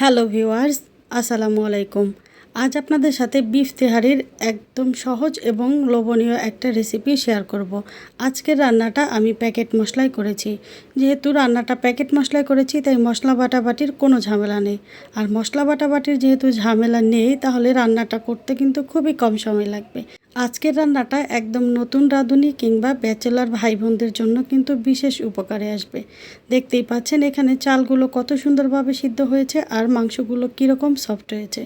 Hello viewers, আসসালামু আলাইকুম। আজ আপনাদের সাথে বিফ তেহারির একদম সহজ এবং লোভনীয় একটা রেসিপি শেয়ার করব। আজকের রান্নাটা আমি প্যাকেট মশলায় করেছি। যেহেতু রান্নাটা প্যাকেট মশলায় করেছি, তাই মশলা বাটাবাটির কোনো ঝামেলা নেই। আর মশলা বাটাবাটির যেহেতু ঝামেলা নেই, তাহলে রান্নাটা করতে কিন্তু খুবই কম সময় লাগবে। আজকের রান্নাটা একদম নতুন রাঁধুনি কিংবা ব্যাচেলার ভাই বোনদের জন্য কিন্তু বিশেষ উপকারে আসবে। দেখতেই পাচ্ছেন এখানে চালগুলো কত সুন্দরভাবে সিদ্ধ হয়েছে আর মাংসগুলো কীরকম সফট হয়েছে।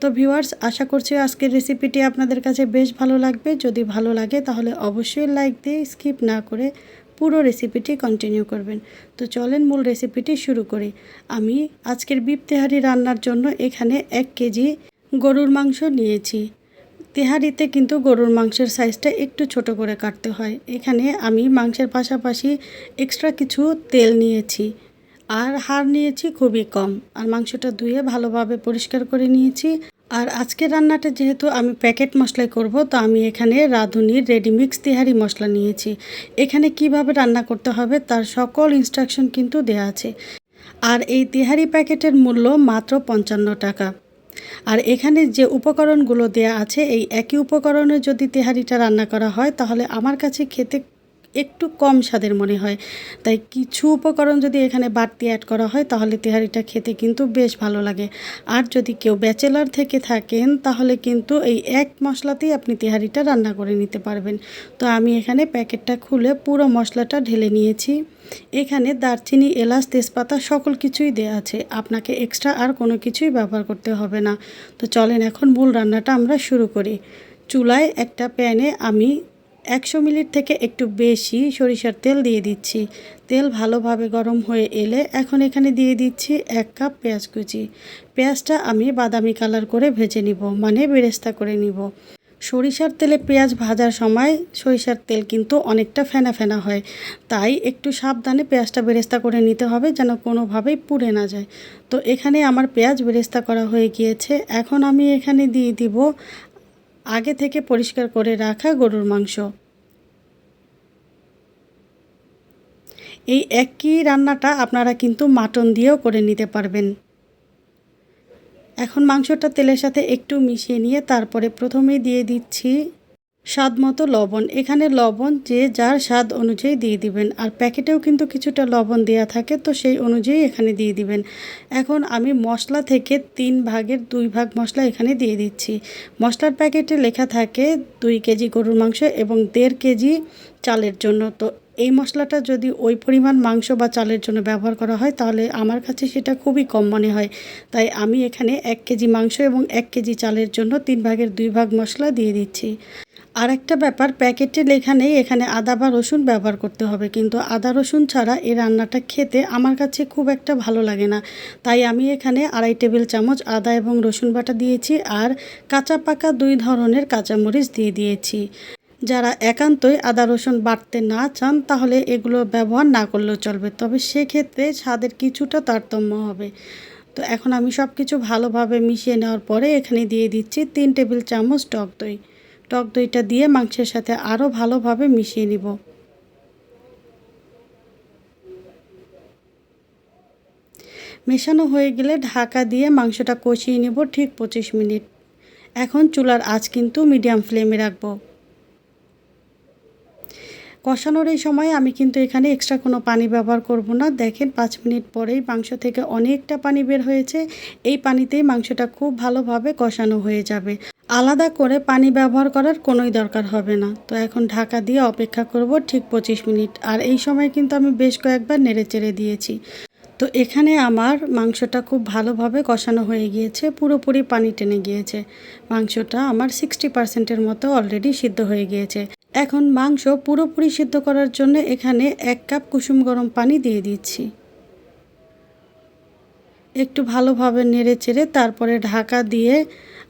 তো ভিউয়ার্স আশা করছি আজকের রেসিপিটি আপনাদের কাছে বেশ ভালো লাগবে। যদি ভালো লাগে তাহলে অবশ্যই লাইক দিয়ে স্কিপ না করে পুরো রেসিপিটি কন্টিনিউ করবেন। তো চলেন মূল রেসিপিটি শুরু করি। আমি আজকের বিপ তেহারি রান্নার জন্য এখানে এক কেজি গরুর মাংস নিয়েছি। তেহারিতে কিন্তু গরুর মাংসের সাইজটা একটু ছোট করে কাটতে হয়। এখানে আমি মাংসের পাশাপাশি এক্সট্রা কিছু তেল নিয়েছি আর হাড় নিয়েছি খুবই কম আর মাংসটা ধুয়ে ভালোভাবে পরিষ্কার করে নিয়েছি। আর আজকের রান্নাটা যেহেতু আমি প্যাকেট মশলাই করব, তো আমি এখানে রাঁধুনির রেডিমিক্স তেহারি মশলা নিয়েছি। এখানে কীভাবে রান্না করতে হবে তার সকল ইনস্ট্রাকশন কিন্তু দেওয়া আছে। আর এই তেহারি প্যাকেটের মূল্য মাত্র পঞ্চান্ন টাকা। আর এখানে যে উপকরণগুলো দেয়া আছে, এই একই উপকরণে যদি তেহারিটা রান্না করা হয়, তাহলে আমার কাছে খেতে একটু কম স্বাদের মনে হয়। তাই কিছু উপকরণ যদি এখানে বাড়তি অ্যাড করা হয়, তাহলে তেহারিটা খেতে কিন্তু বেশ ভালো লাগে। আর যদি কেউ ব্যাচেলার থেকে থাকেন, তাহলে কিন্তু এই এক মশলাতেই আপনি তেহারিটা রান্না করে নিতে পারবেন। তো আমি এখানে প্যাকেটটা খুলে পুরো মশলাটা ঢেলে নিয়েছি। এখানে দারচিনি, এলাচ, তেজপাতা সকল কিছুই দেওয়া আছে। আপনাকে এক্সট্রা আর কোনো কিছুই ব্যবহার করতে হবে না। তো চলেন এখন মূল রান্নাটা আমরা শুরু করি। চুলায় একটা প্যানে আমি একশো মিনিট থেকে একটু বেশি সরিষার তেল দিয়ে দিচ্ছি। তেল ভালোভাবে গরম হয়ে এলে এখন এখানে দিয়ে দিচ্ছি এক কাপ পেঁয়াজ কুচি। পেঁয়াজটা আমি বাদামি কালার করে ভেজে নিব মানে বেরেস্তা করে নিব। সরিষার তেলে পেঁয়াজ ভাজার সময় সরিষার তেল কিন্তু অনেকটা ফেনা ফেনা হয়। তাই একটু সাবধানে পেঁয়াজটা বেরেস্তা করে নিতে হবে যেন কোনোভাবেই পুড়ে না যায়। তো এখানে আমার পেঁয়াজ বেরেস্তা করা হয়ে গিয়েছে। এখন আমি এখানে দিয়ে দিব আগে থেকে পরিষ্কার করে রাখা গরুর মাংস। এই একই রান্নাটা আপনারা কিন্তু মাটন দিয়েও করে নিতে পারবেন। এখন মাংসটা তেলের সাথে একটু মিশিয়ে নিয়ে তারপরে প্রথমেই দিয়ে দিচ্ছি স্বাদ মতো লবণ। এখানে লবণ যে যার স্বাদ অনুযায়ী দিয়ে দিবেন। আর প্যাকেটেও কিন্তু কিছুটা লবণ দেওয়া থাকে, তো সেই অনুযায়ী এখানে দিয়ে দিবেন। এখন আমি মশলা থেকে তিন ভাগের দুই ভাগ মশলা এখানে দিয়ে দিচ্ছি। মশলার প্যাকেটে লেখা থাকে দুই কেজি গরুর মাংস এবং দেড় কেজি চালের জন্য। তো এই মশলাটা যদি ওই পরিমাণ মাংস বা চালের জন্য ব্যবহার করা হয়, তাহলে আমার কাছে সেটা খুবই কম মনে হয়। তাই আমি এখানে এক কেজি মাংস এবং এক কেজি চালের জন্য তিন ভাগের দুই ভাগ মশলা দিয়ে দিচ্ছি। আর একটা ব্যাপার প্যাকেটে লেখা নেই এখানে আদা বা রসুন ব্যবহার করতে হবে। কিন্তু আদা রসুন ছাড়া এই রান্নাটা খেতে আমার কাছে খুব একটা ভালো লাগে না। তাই আমি এখানে আড়াই টেবিল চামচ আদা এবং রসুন বাটা দিয়েছি আর কাঁচা পাকা দুই ধরনের কাঁচামরিচ দিয়ে দিয়েছি। যারা একান্তই আদা, রসুন বাটতে না চান, তাহলে এগুলো ব্যবহার না করলেও চলবে। তবে সেক্ষেত্রে স্বাদের কিছুটা তারতম্য হবে। তো এখন আমি সব কিছু ভালোভাবে মিশিয়ে নেওয়ার পরে এখানে দিয়ে দিচ্ছি তিন টেবিল চামচ টক দই। টক দইটা দিয়ে মাংসের সাথে আরও ভালোভাবে মিশিয়ে নিব। মেশানো হয়ে গেলে ঢাকা দিয়ে মাংসটা কষিয়ে নেব ঠিক পঁচিশ মিনিট। এখন চুলার আঁচ কিন্তু মিডিয়াম ফ্লেমে রাখব। কষানোর এই সময় আমি কিন্তু এখানে এক্সট্রা কোনো পানি ব্যবহার করব না। দেখেন, পাঁচ মিনিট পরেই মাংস থেকে অনেকটা পানি বের হয়েছে। এই পানিতেই মাংসটা খুব ভালোভাবে কষানো হয়ে যাবে। আলাদা করে পানি ব্যবহার করার কোনোই দরকার হবে না। তো এখন ঢাকা দিয়ে অপেক্ষা করব ঠিক পঁচিশ মিনিট। আর এই সময় কিন্তু আমি বেশ কয়েকবার নেড়ে চেড়ে দিয়েছি। তো এখানে আমার মাংসটা খুব ভালোভাবে কষানো হয়ে গিয়েছে, পুরোপুরি পানি টেনে গিয়েছে। মাংসটা আমার সিক্সটি পার্সেন্টের মতো অলরেডি সিদ্ধ হয়ে গিয়েছে। এখন মাংস পুরোপুরি সিদ্ধ করার জন্য এখানে এক কাপ কুসুম গরম পানি দিয়ে দিচ্ছি। একটু ভালোভাবে নেড়ে চেড়ে তারপরে ঢাকা দিয়ে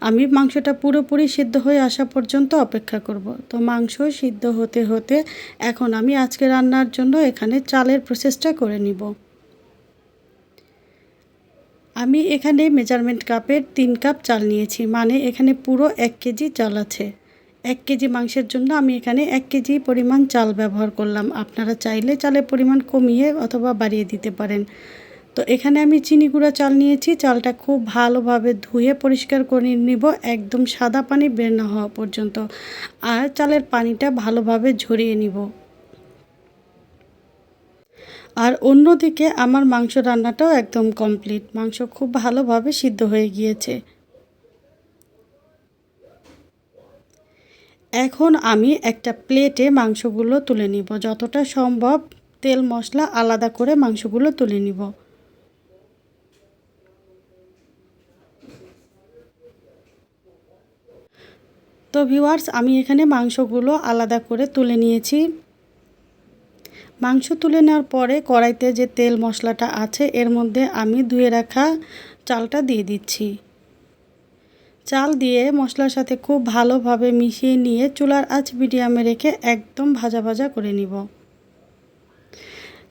আমি মাংসটা পুরোপুরি সিদ্ধ হয়ে আসা পর্যন্ত অপেক্ষা করব। তো মাংস সিদ্ধ হতে হতে এখন আমি আজকে রান্নার জন্য এখানে চালের প্রসেসটা করে নিব। আমি এখানে মেজারমেন্ট কাপের তিন কাপ চাল নিয়েছি মানে এখানে পুরো এক কেজি চাল আছে। এক কেজি মাংসের জন্য আমি এখানে এক কেজি পরিমাণ চাল ব্যবহার করলাম। আপনারা চাইলে চালের পরিমাণ কমিয়ে অথবা বাড়িয়ে দিতে পারেন। তো এখানে আমি চিনি গুঁড়া চাল নিয়েছি। চালটা খুব ভালোভাবে ধুয়ে পরিষ্কার করে নিব। একদম সাদা পানি বের না হওয়া পর্যন্ত। আর চালের পানিটা ভালোভাবে ঝরিয়ে নিব। আর অন্যদিকে আমার মাংস রান্নাটাও একদম কমপ্লিট। মাংস খুব ভালোভাবে সিদ্ধ হয়ে গিয়েছে। এখন আমি একটা প্লেটে মাংসগুলো তুলে নিব। যতটা সম্ভব তেল, মশলা আলাদা করে মাংসগুলো তুলে নিব। তো ভিউয়ার্স, আমি এখানে মাংসগুলো আলাদা করে তুলে নিয়েছি। মাংস তুলে নেওয়ার পরে কড়াইতে যে তেল, মশলাটা আছে, এর মধ্যে আমি ধুয়ে রাখা চালটা দিয়ে দিচ্ছি। চাল দিয়ে মশলার সাথে খুব ভালোভাবে মিশিয়ে নিয়ে চুলার আঁচ মিডিয়ামে রেখে একদম ভাজা ভাজা করে নিব।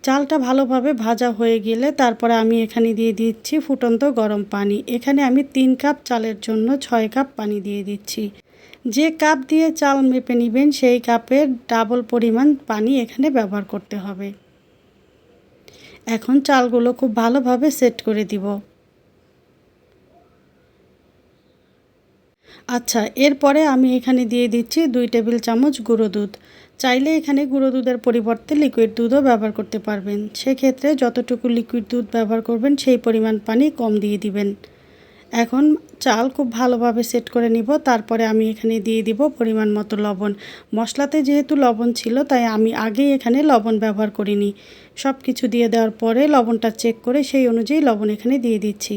চালটা ভালোভাবে ভাজা হয়ে গেলে তারপরে আমি এখানে দিয়ে দিচ্ছি ফুটন্ত গরম পানি। এখানে আমি তিন কাপ চালের জন্য ছয় কাপ পানি দিয়ে দিচ্ছি। যে কাপ দিয়ে চাল মেপে নেবেন সেই কাপের ডাবল পরিমাণ পানি এখানে ব্যবহার করতে হবে। এখন চালগুলো খুব ভালোভাবে সেট করে দিব। আচ্ছা এরপরে আমি এখানে দিয়ে দিচ্ছি দুই টেবিল চামচ গুঁড়ো দুধ। চাইলে এখানে গুঁড়ো দুধের পরিবর্তে লিকুইড দুধও ব্যবহার করতে পারবেন। সেক্ষেত্রে যতটুকু লিকুইড দুধ ব্যবহার করবেন, সেই পরিমাণ পানি কম দিয়ে দিবেন। এখন চাল খুব ভালোভাবে সেট করে নিব। তারপরে আমি এখানে দিয়ে দিব পরিমাণ মতো লবণ। মশলাতে যেহেতু লবণ ছিল, তাই আমি আগেই এখানে লবণ ব্যবহার করিনি। সব কিছু দিয়ে দেওয়ার পরে লবণটা চেক করে সেই অনুযায়ী লবণ এখানে দিয়ে দিচ্ছি।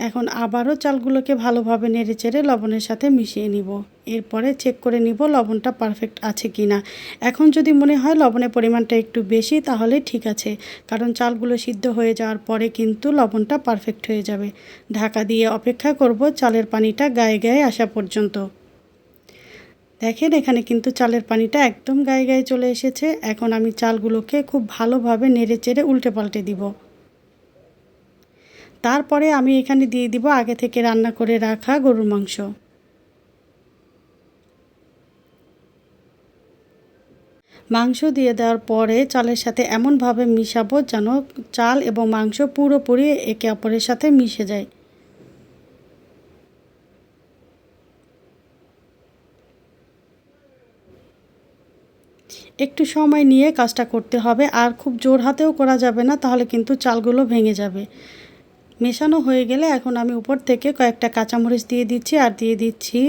এখন আবারও চালগুলোকে ভালোভাবে নেড়ে চেড়ে লবণের সাথে মিশিয়ে নিব। এরপরে চেক করে নিব লবণটা পারফেক্ট আছে কি না এখন যদি মনে হয় লবণের পরিমাণটা একটু বেশি, তাহলে ঠিক আছে। কারণ চালগুলো সিদ্ধ হয়ে যাওয়ার পরে কিন্তু লবণটা পারফেক্ট হয়ে যাবে। ঢাকা দিয়ে অপেক্ষা করব চালের পানিটা গায়ে গায়ে আসা পর্যন্ত। দেখেন, এখানে কিন্তু চালের পানিটা একদম গায়ে গায়ে চলে এসেছে। এখন আমি চালগুলোকে খুব ভালোভাবে নেড়ে চেড়ে উল্টে পাল্টে দিব। তারপরে আমি এখানে দিয়ে দিব আগে থেকে রান্না করে রাখা গরুর মাংস। মাংস দিয়ে দেওয়ার পরে চালের সাথে এমনভাবে মিশাবো যেন চাল এবং মাংস পুরোপুরি একে অপরের সাথে মিশে যায়। একটু সময় নিয়ে কাজটা করতে হবে, আর খুব জোর হাতেও করা যাবে না, তাহলে কিন্তু চালগুলো ভেঙে যাবে। মেশানো হয়ে গেলে এখন আমি উপর থেকে কয়েকটা কাঁচামরিচ দিয়ে দিচ্ছি আর দিয়ে দিচ্ছি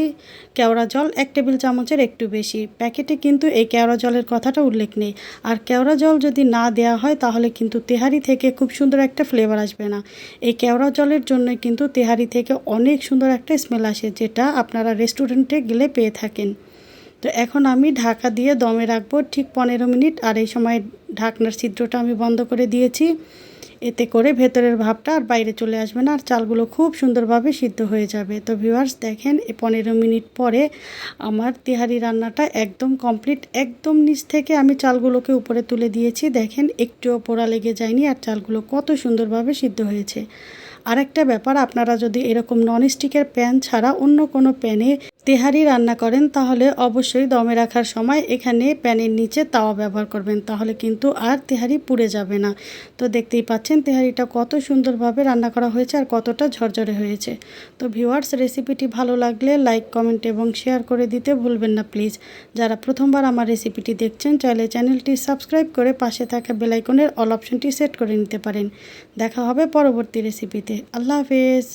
কেওড়া জল এক টেবিল চামচের একটু বেশি। প্যাকেটে কিন্তু এই কেওড়া জলের কথাটা উল্লেখ নেই। আর কেওড়া জল যদি না দেওয়া হয় তাহলে কিন্তু তেহারি থেকে খুব সুন্দর একটা ফ্লেভার আসবে না। এই কেওড়া জলের জন্য কিন্তু তেহারি থেকে অনেক সুন্দর একটা স্মেল আসে যেটা আপনারা রেস্টুরেন্টে গেলে পেয়ে থাকেন। তো এখন আমি ঢাকা দিয়ে দমে রাখব ঠিক পনেরো মিনিট আর এই সময় ঢাকনার ছিদ্রটা আমি বন্ধ করে দিয়েছি। এতে করে ভেতরের ভাবটা আর বাইরে চলে আসবে না, আর চালগুলো খুব সুন্দরভাবে সিদ্ধ হয়ে যাবে। তো ভিউয়ার্স দেখেন পনেরো মিনিট পরে আমার তেহারি রান্নাটা একদম কমপ্লিট একদম নিচ থেকে আমি চালগুলোকে উপরে তুলে দিয়েছি। দেখেন একটুও পোড়া লেগে যায়নি, আর চালগুলো কত সুন্দরভাবে সিদ্ধ হয়েছে। আরেকটা ব্যাপার, আপনারা যদি এরকম ননস্টিকের প্যান ছাড়া অন্য কোনো প্যানে তেহারি রান্না করেন, তাহলে অবশ্যই দমে রাখার সময় এখানে প্যানের নিচে তাওয়া ব্যবহার করবেন, তাহলে কিন্তু আর তেহারি পুড়ে যাবে না। তো দেখতেই পাচ্ছেন তেহারিটা কত সুন্দরভাবে রান্না করা হয়েছে আর কতটা ঝরঝরে হয়েছে। তো ভিউয়ার্স, রেসিপিটি ভালো লাগলে লাইক, কমেন্ট এবং শেয়ার করে দিতে ভুলবেন না প্লিজ। যারা প্রথমবার আমার রেসিপিটি দেখছেন, চাইলে চ্যানেলটি সাবস্ক্রাইব করে পাশে থাকা বেলাইকনের অল অপশনটি সেট করে নিতে পারেন। দেখা হবে পরবর্তী রেসিপিতে। আল্লাহ হাফেজ।